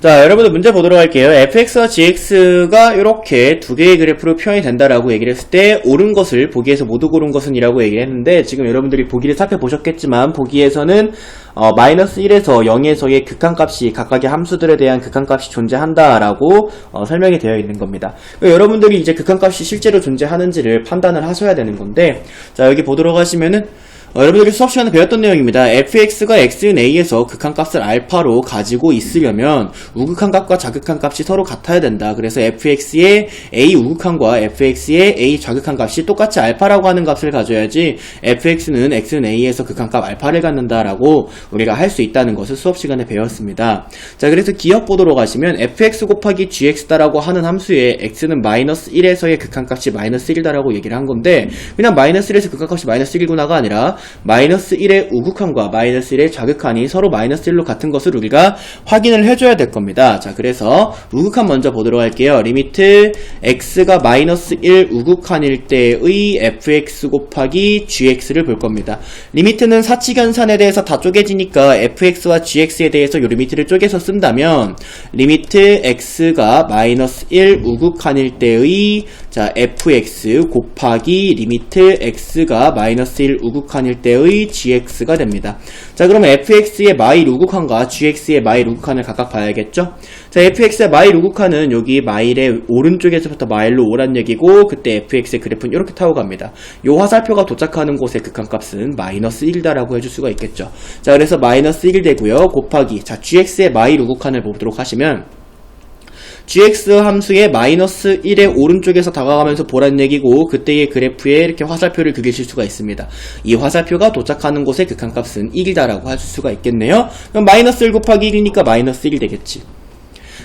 자, 여러분들 문제 보도록 할게요. fx와 gx가 이렇게 두 개의 그래프로 표현이 된다라고 얘기를 했을 때 옳은 것을 보기에서 모두 고른 것은 이라고 얘기를 했는데 지금 여러분들이 보기를 살펴보셨겠지만 보기에서는 어, 마이너스 1에서 0에서의 극한값이 각각의 함수들에 대한 극한값이 존재한다라고 어, 설명이 되어 있는 겁니다. 그러니까 여러분들이 이제 극한값이 실제로 존재하는지를 판단을 하셔야 되는 건데 자, 여기 보도록 하시면은 어, 여러분들이 수업 시간에 배웠던 내용입니다. fx가 x인 a에서 극한 값을 알파로 가지고 있으려면 우극한 값과 자극한 값이 서로 같아야 된다. 그래서 fx의 a 우극한과 fx의 a 좌극한 값이 똑같이 알파라고 하는 값을 가져야지 fx는 x인 a에서 극한 값 알파를 갖는다라고 우리가 할 수 있다는 것을 수업 시간에 배웠습니다. 자, 그래서 기억 보도록 하시면 fx 곱하기 gx다라고 하는 함수에 x는 마이너스 1에서의 극한 값이 마이너스 1이다라고 얘기를 한 건데 그냥 마이너스 1에서 극한 값이 마이너스 1이구나가 아니라 마이너스 1의 우극한과 마이너스 1의 좌극한이 서로 마이너스 1로 같은 것을 우리가 확인을 해줘야 될 겁니다. 자, 그래서 우극한 먼저 보도록 할게요. 리미트 x가 마이너스 1 우극한일 때의 fx 곱하기 gx를 볼 겁니다. 리미트는 사칙연산에 대해서 다 쪼개지니까 fx와 gx에 대해서 이 리미트를 쪼개서 쓴다면 리미트 x가 마이너스 1 우극한일 때의 자 fx 곱하기 리미트 x가 마이너스 1 우극한일 때의 gx가 됩니다. 자 그러면 fx의 마이 우극한과 gx의 마이 우극한을 각각 봐야겠죠? 자 fx의 마이 우극한은 여기 마일의 오른쪽에서부터 마일로 오란 얘기고 그때 fx의 그래프는 이렇게 타고 갑니다. 요 화살표가 도착하는 곳의 극한값은 마이너스 1이다라고 해줄 수가 있겠죠. 자 그래서 마이너스 1 되고요. 곱하기 자 gx의 마이 우극한을 보도록 하시면 gx 함수의 마이너스 1의 오른쪽에서 다가가면서 보란 얘기고 그때의 그래프에 이렇게 화살표를 그리실 수가 있습니다. 이 화살표가 도착하는 곳의 극한값은 1이다라고 할 수가 있겠네요. 그럼 마이너스 1 곱하기 1이니까 마이너스 1이 되겠지.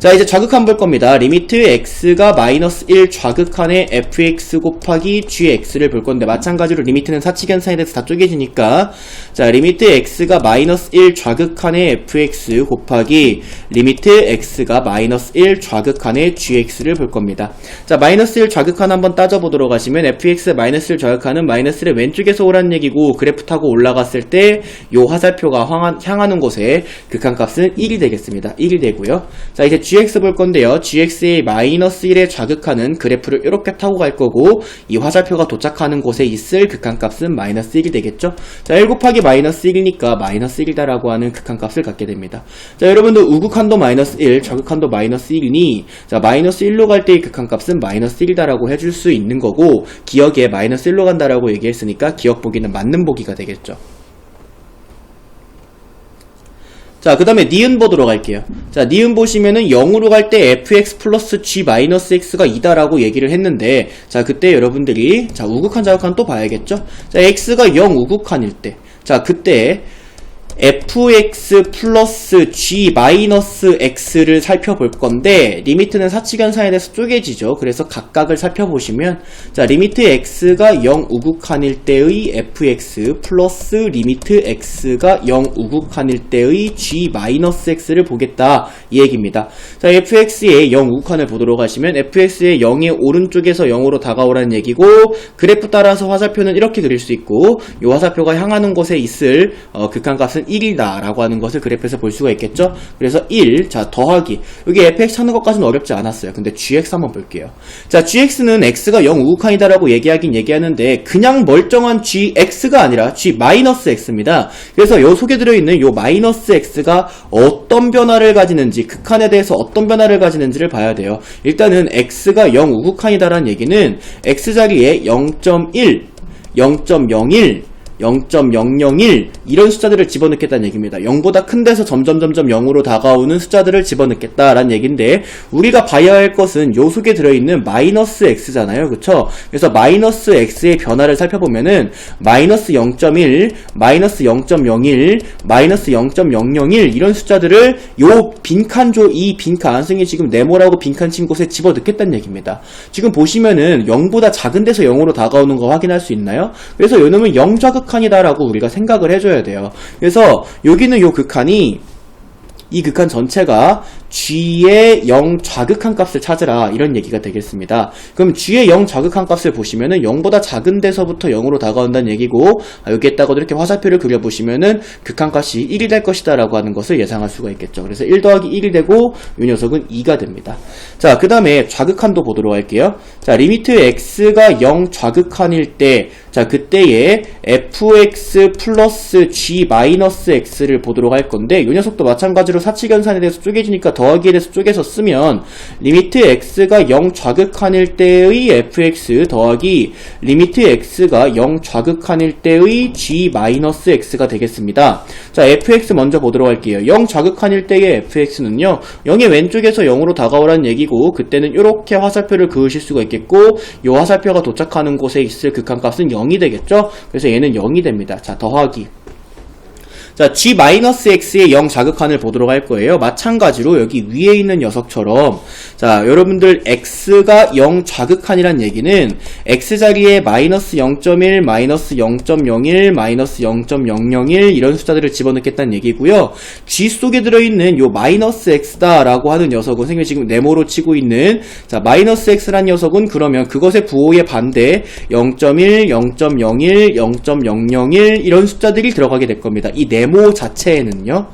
자 이제 좌극한 볼 겁니다. 리미트 x가 마이너스 1 좌극한의 fx 곱하기 gx를 볼 건데 마찬가지로 리미트는 사칙연산에 대해서 다 쪼개지니까 자 리미트 x가 마이너스 1 좌극한의 fx 곱하기 리미트 x가 마이너스 1 좌극한의 gx를 볼 겁니다. 자 마이너스 1 좌극한 한번 따져보도록 하시면 fx 마이너스 1 좌극한은 마이너스를 왼쪽에서 오란 얘기고 그래프 타고 올라갔을 때 요 화살표가 향하는 곳에 극한값은 1이 되겠습니다. 1이 되고요. 자 이제 gx 볼 건데요. gx의 마이너스 1의 좌극한은 그래프를 이렇게 타고 갈 거고 이 화살표가 도착하는 곳에 있을 극한값은 마이너스 1이 되겠죠. 자 1 곱하기 마이너스 1이니까 마이너스 1이다라고 하는 극한값을 갖게 됩니다. 자 여러분들 우극한도 마이너스 1, 좌극한도 마이너스 1이니 자 마이너스 1로 갈 때의 극한값은 마이너스 1이다라고 해줄 수 있는 거고 기억에 마이너스 1로 간다라고 얘기했으니까 기억 보기는 맞는 보기가 되겠죠. 자, 그 다음에 니은 보도록 할게요. 자, 니은 보시면은 0으로 갈 때 fx 플러스 g 마이너스 x가 2다라고 얘기를 했는데, 자, 그때 여러분들이, 자, 우극한 자극한 또 봐야겠죠? 자, x가 0 우극한일 때, 자, 그때, fx 플러스 g 마이너스 x를 살펴볼 건데 리미트는 사칙연산에 대해서 쪼개지죠. 그래서 각각을 살펴보시면 자 리미트 x가 0 우극한일 때의 fx 플러스 리미트 x가 0 우극한일 때의 g 마이너스 x를 보겠다 이 얘기입니다. 자 fx의 0 우극한을 보도록 하시면 fx의 0의 오른쪽에서 0으로 다가오라는 얘기고 그래프 따라서 화살표는 이렇게 그릴 수 있고 이 화살표가 향하는 곳에 있을 어, 극한값은 1이다 라고 하는 것을 그래프에서 볼 수가 있겠죠? 그래서 1, 자 더하기. 여기 fx 찾는 것까지는 어렵지 않았어요. 근데 gx 한번 볼게요. 자 gx는 x가 0 우극한이다 라고 얘기하긴 얘기하는데 그냥 멀쩡한 gx가 아니라 g 마이너스 x입니다. 그래서 요 속에 들어있는 요 마이너스 x가 어떤 변화를 가지는지 극한에 대해서 어떤 변화를 가지는지를 봐야 돼요. 일단은 x가 0 우극한이다라는 얘기는 x 자리에 0.1 0.01 0.001 이런 숫자들을 집어넣겠다는 얘기입니다. 0보다 큰 데서 점점 점점 0으로 다가오는 숫자들을 집어넣겠다라는 얘기인데 우리가 봐야 할 것은 요 속에 들어있는 마이너스 x잖아요. 그쵸? 그래서 마이너스 x의 변화를 살펴보면은 마이너스 0.1, 마이너스 0.01, 마이너스 0.001 이런 숫자들을 요 빈칸 조 이 빈칸 승이 지금 네모라고 빈칸 친 곳에 집어넣겠다는 얘기입니다. 지금 보시면은 0보다 작은 데서 0으로 다가오는 거 확인할 수 있나요? 그래서 요 놈은 0좌극 극한이다라고 우리가 생각을 해줘야 돼요. 그래서 여기는 요 극한이 이 극한 전체가 g의 0 좌극한 값을 찾으라 이런 얘기가 되겠습니다. 그럼 g의 0 좌극한 값을 보시면은 0보다 작은 데서부터 0으로 다가온다는 얘기고 아, 여기에다가 이렇게 화살표를 그려보시면은 극한 값이 1이 될 것이다 라고 하는 것을 예상할 수가 있겠죠. 그래서 1 더하기 1이 되고 이 녀석은 2가 됩니다. 자, 그 다음에 좌극한도 보도록 할게요. 자, 리미트 x가 0 좌극한일 때, 자, 그때에 fx 플러스 g 마이너스 x를 보도록 할 건데, 이 녀석도 마찬가지로 사칙연산에 대해서 쪼개지니까 더하기에 대해서 쪼개서 쓰면, 리미트 x가 0 좌극한일 때의 fx 더하기 리미트 x가 0 좌극한일 때의 g 마이너스 x가 되겠습니다. 자, fx 먼저 보도록 할게요. 0 좌극한일 때의 fx는요, 0의 왼쪽에서 0으로 다가오라는 얘기고, 그때는 이렇게 화살표를 그으실 수가 있겠고, 이 화살표가 도착하는 곳에 있을 극한값은 0이 되겠죠? 그래서 얘는 0이 됩니다. 자, 더하기. 자, g-x의 0 자극한을 보도록 할 거예요. 마찬가지로 여기 위에 있는 녀석처럼 자, 여러분들 x가 0 자극한이란 얘기는 x 자리에 마이너스 0.1, 마이너스 0.01, 마이너스 0.001 이런 숫자들을 집어넣겠다는 얘기고요. g 속에 들어있는 요 마이너스 x다라고 하는 녀석은 선생님이 지금 네모로 치고 있는 자, 마이너스 x란 녀석은 그러면 그것의 부호의 반대 0.1, 0.01, 0.001 이런 숫자들이 들어가게 될 겁니다. 이 네모 자체에는요.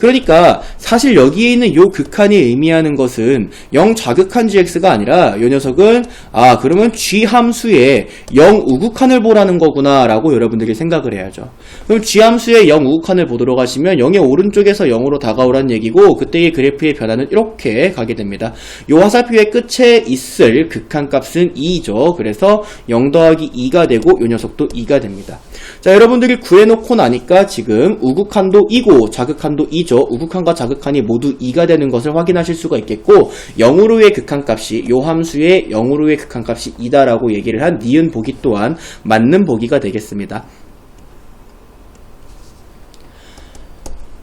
그러니까 사실 여기에 있는 요 극한이 의미하는 것은 0 좌극한 gx가 아니라 요 녀석은 아 그러면 g 함수의 0 우극한을 보라는 거구나 라고 여러분들이 생각을 해야죠. 그럼 g 함수의 0 우극한을 보도록 하시면 0의 오른쪽에서 0으로 다가오라는 얘기고 그때의 그래프의 변화는 이렇게 가게 됩니다. 요 화살표의 끝에 있을 극한 값은 2죠. 그래서 0 더하기 2가 되고 요 녀석도 2가 됩니다. 자 여러분들이 구해놓고 나니까 지금 우극한도 2고 좌극한도 2죠. 우극한과 자극한이 모두 2가 되는 것을 확인하실 수가 있겠고 0으로의 극한값이 요 함수의 0으로의 극한값이 2다라고 얘기를 한 니은 보기 또한 맞는 보기가 되겠습니다.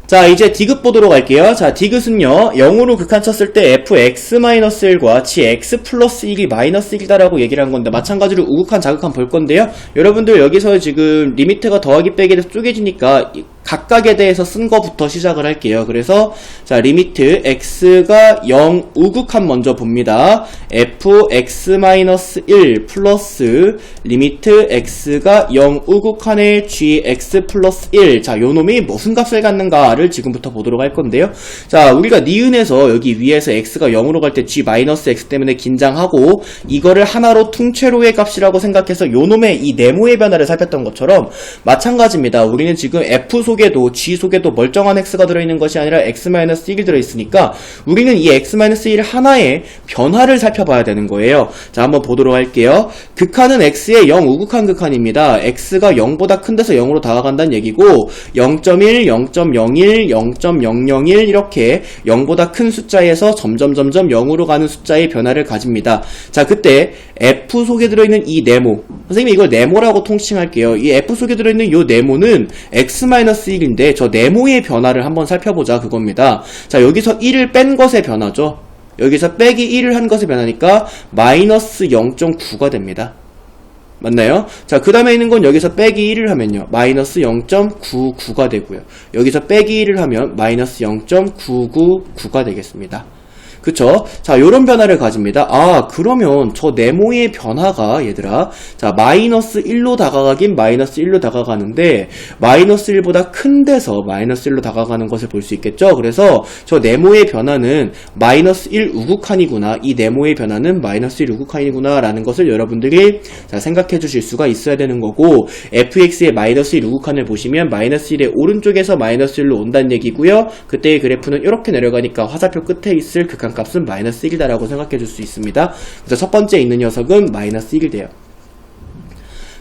자 이제 디귿 보도록 할게요 자 디귿은요 0으로 극한 쳤을 때 fx-1과 gx 플러스 1이 마이너스 1이다 라고 얘기를 한 건데 마찬가지로 우극한 자극한 볼 건데요 여러분들 여기서 지금 리미트가 더하기 빼기 돼서 쪼개지니까 각각에 대해서 쓴 거부터 시작을 할게요. 그래서 자 리미트 x가 0 우극한 먼저 봅니다. fx-1 플러스 리미트 x가 0 우극한의 gx 플러스 1. 자, 요 놈이 무슨 값을 갖는가를 지금부터 보도록 할 건데요. 자, 우리가 니은에서 여기 위에서 x가 0으로 갈 때 g-x 때문에 긴장하고 이거를 하나로 퉁체로의 값이라고 생각해서 요 놈의 이 네모의 변화를 살폈던 것처럼 마찬가지입니다. 우리는 지금 f 속 속에도 G 속에도 멀쩡한 X가 들어있는 것이 아니라 X-1이 들어있으니까 우리는 이 X-1 하나의 변화를 살펴봐야 되는 거예요. 자 한번 보도록 할게요. 극한은 X의 0 우극한 극한입니다. X가 0보다 큰 데서 0으로 다가간다는 얘기고 0.1, 0.01, 0.001 이렇게 0보다 큰 숫자에서 점점 점점 0으로 가는 숫자의 변화를 가집니다. 자 그때 F 속에 들어있는 이 네모 선생님 이걸 네모라고 통칭할게요. 이 F 속에 들어있는 이 네모는 X-1 인데 저 네모의 변화를 한번 살펴보자 그겁니다. 자 여기서 1을 뺀 것의 변화죠. 여기서 빼기 1을 한 것의 변화니까 마이너스 0.9가 됩니다. 맞나요? 자, 그 다음에 있는 건 여기서 빼기 1을 하면요. 마이너스 0.99가 되고요. 여기서 빼기 1을 하면 마이너스 0.999가 되겠습니다. 그쵸? 자, 요런 변화를 가집니다. 아, 그러면 저 네모의 변화가, 얘들아, 자, 마이너스 1로 다가가긴 마이너스 1로 다가가는데, 마이너스 1보다 큰 데서 마이너스 1로 다가가는 것을 볼 수 있겠죠? 그래서 저 네모의 변화는 마이너스 1 우극한이구나. 이 네모의 변화는 마이너스 1 우극한이구나. 라는 것을 여러분들이 자, 생각해 주실 수가 있어야 되는 거고, fx의 마이너스 1 우극한을 보시면 마이너스 1의 오른쪽에서 마이너스 1로 온다는 얘기고요. 그때의 그래프는 이렇게 내려가니까 화살표 끝에 있을 극한 값은 마이너스 1이다라고 생각해 줄 수 있습니다. 그래서 첫 번째 있는 녀석은 마이너스 1이 돼요.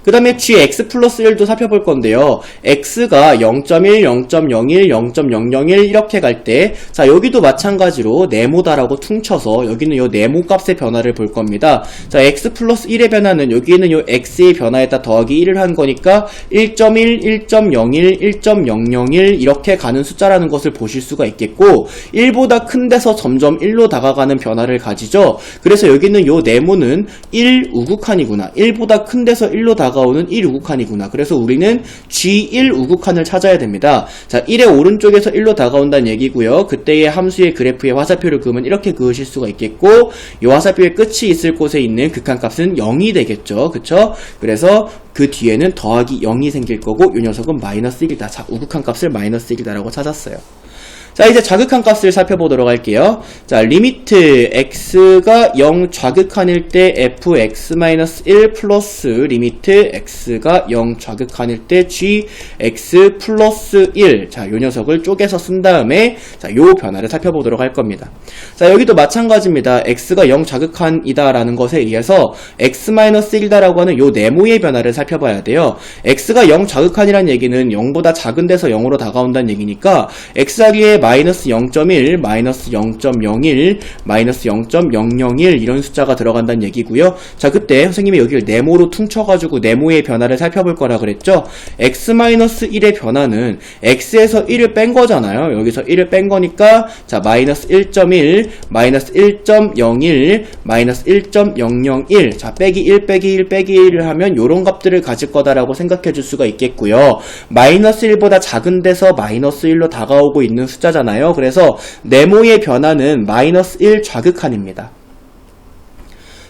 그 다음에 gx 플러스 1도 살펴볼 건데요. x가 0.1, 0.01, 0.001 이렇게 갈 때, 자, 여기도 마찬가지로 네모다라고 퉁쳐서 여기는 요 네모 값의 변화를 볼 겁니다. 자, x 플러스 1의 변화는 여기는 요 x의 변화에다 더하기 1을 한 거니까 1.1, 1.01, 1.001 이렇게 가는 숫자라는 것을 보실 수가 있겠고, 1보다 큰 데서 점점 1로 다가가는 변화를 가지죠. 그래서 여기는 요 네모는 1 우극한이구나. 1보다 큰 데서 1로 다가 다가오는 1 우극한이구나. 그래서 우리는 G1 우극한을 찾아야 됩니다. 자, 1의 오른쪽에서 1로 다가온다는 얘기고요. 그때의 함수의 그래프의 화살표를 그으면 이렇게 그으실 수가 있겠고 이 화살표의 끝이 있을 곳에 있는 극한값은 0이 되겠죠. 그쵸? 그래서 그 뒤에는 더하기 0이 생길 거고 이 녀석은 마이너스 1이다. 자, 우극한 값을 마이너스 1이다라고 찾았어요. 자, 이제 좌극한 값을 살펴보도록 할게요. 자, 리미트 x가 0 좌극한일 때 fx-1 플러스 리미트 x가 0 좌극한일 때 gx 플러스 1. 자, 요 녀석을 쪼개서 쓴 다음에 자, 요 변화를 살펴보도록 할 겁니다. 자, 여기도 마찬가지입니다. x가 0 좌극한이다 라는 것에 의해서 x-1이다 라고 하는 요 네모의 변화를 살펴봐야 돼요. x가 0 좌극한이라는 얘기는 0보다 작은 데서 0으로 다가온다는 얘기니까 x하기에 마이너스 0.1, 마이너스 0.01, 마이너스 0.001 이런 숫자가 들어간다는 얘기고요. 자, 그때 선생님이 여기를 네모로 퉁쳐가지고 네모의 변화를 살펴볼 거라 그랬죠. x-1의 변화는 x에서 1을 뺀 거잖아요. 여기서 1을 뺀 거니까 자, 마이너스 1.1, 마이너스 1.01, 마이너스 1.001 자, 빼기 1, 빼기 1, 빼기 1을 하면 요런 값들을 가질 거다라고 생각해 줄 수가 있겠고요. 마이너스 1보다 작은 데서 마이너스 1로 다가오고 있는 숫자 잖아요. 그래서 네모의 변화는 마이너스 1 좌극한입니다.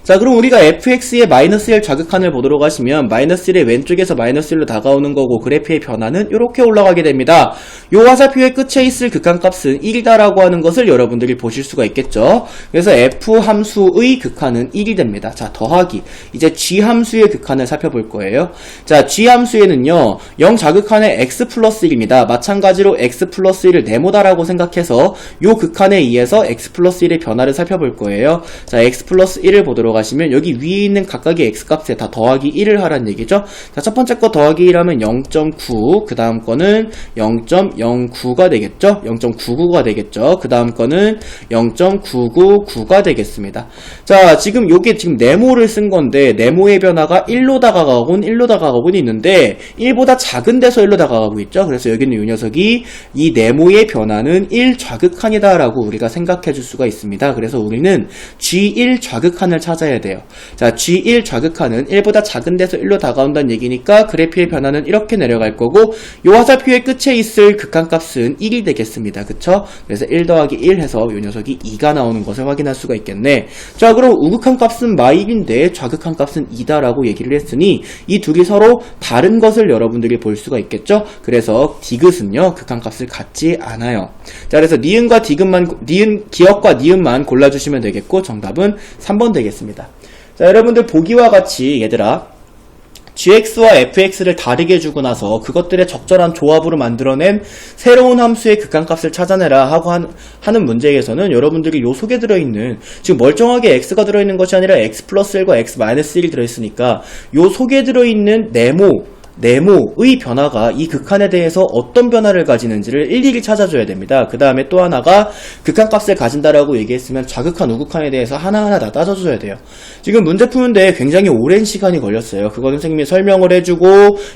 자, 그럼 우리가 fx의 마이너스 1 좌극한을 보도록 하시면 마이너스 1의 왼쪽에서 마이너스 1로 다가오는 거고 그래프의 변화는 이렇게 올라가게 됩니다. 요 화살표의 끝에 있을 극한값은 1이다라고 하는 것을 여러분들이 보실 수가 있겠죠. 그래서 f 함수의 극한은 1이 됩니다. 자, 더하기. 이제 g 함수의 극한을 살펴볼 거예요. 자, g 함수에는요. 0 좌극한의 x 플러스 1입니다. 마찬가지로 x 플러스 1을 네모다라고 생각해서 요 극한에 의해서 x 플러스 1의 변화를 살펴볼 거예요. 자, x 플러스 1을 보도록 가시면 여기 위에 있는 각각의 x값에 다 더하기 1을 하라는 얘기죠. 자, 첫 번째 거 더하기 1 하면 0.9, 그 다음 거는 0.099가 되겠죠. 0.99가 되겠죠. 그 다음 거는 0.999가 되겠습니다. 자, 지금 요게 지금 네모를 쓴 건데 네모의 변화가 1로 다가가곤 1로 다가가곤 있는데 1보다 작은 데서 1로 다가가고 있죠. 그래서 여기는 이 녀석이 이 네모의 변화는 1 좌극한이다라고 우리가 생각해 줄 수가 있습니다. 그래서 우리는 G1 좌극한을 찾아야 돼요. 자, G1 좌극한은 1보다 작은 데서 1로 다가온다는 얘기니까 그래프의 변화는 이렇게 내려갈 거고 이 화살표의 끝에 있을 극한값은 1이 되겠습니다. 그쵸? 그래서 1 더하기 1 해서 이 녀석이 2가 나오는 것을 확인할 수가 있겠네. 자, 그럼 우극한 값은 마일인데 좌극한 값은 2다라고 얘기를 했으니 이 둘이 서로 다른 것을 여러분들이 볼 수가 있겠죠? 그래서 디귿은요, 극한 값을 갖지 않아요. 자, 그래서 니은과 디귿만, 니은, 기억과 니은만 골라주시면 되겠고, 정답은 3번 되겠습니다. 자, 여러분들 보기와 같이, 얘들아, gx와 fx를 다르게 주고 나서 그것들의 적절한 조합으로 만들어낸 새로운 함수의 극한값을 찾아내라 하고 한, 하는 문제에서는 여러분들이 요 속에 들어있는 지금 멀쩡하게 x가 들어있는 것이 아니라 x 플러스 1과 x 마이너스 1이 들어있으니까 요 속에 들어있는 네모 네모의 변화가 이 극한에 대해서 어떤 변화를 가지는지를 일일이 찾아줘야 됩니다. 그 다음에 또 하나가 극한 값을 가진다라고 얘기했으면 좌극한, 우극한에 대해서 하나하나 다 따져줘야 돼요. 지금 문제 푸는데 굉장히 오랜 시간이 걸렸어요. 그거는 선생님이 설명을 해주고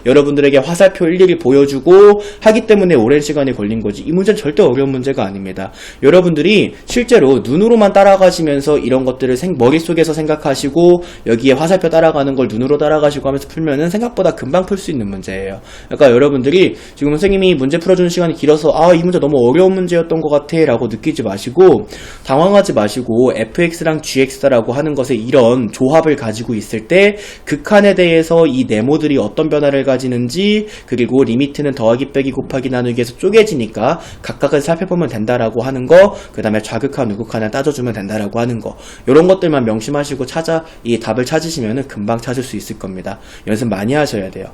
여러분들에게 화살표 일일이 보여주고 하기 때문에 오랜 시간이 걸린 거지. 이 문제는 절대 어려운 문제가 아닙니다. 여러분들이 실제로 눈으로만 따라가시면서 이런 것들을 생, 머릿속에서 생각하시고 여기에 화살표 따라가는 걸 눈으로 따라가시고 하면서 풀면은 생각보다 금방 풀수 있는 문제예요. 그러니까 여러분들이 지금 선생님이 문제 풀어주는 시간이 길어서 아 이 문제 너무 어려운 문제였던 것 같아 라고 느끼지 마시고 당황하지 마시고 fx랑 gx라고 하는 것에 이런 조합을 가지고 있을 때 극한에 대해서 이 네모들이 어떤 변화를 가지는지 그리고 리미트는 더하기 빼기 곱하기 나누기 에서 쪼개지니까 각각을 살펴보면 된다라고 하는 거, 그 다음에 좌극한, 우극한을 따져주면 된다라고 하는 거, 이런 것들만 명심하시고 찾아 이 답을 찾으시면 금방 찾을 수 있을 겁니다. 연습 많이 하셔야 돼요.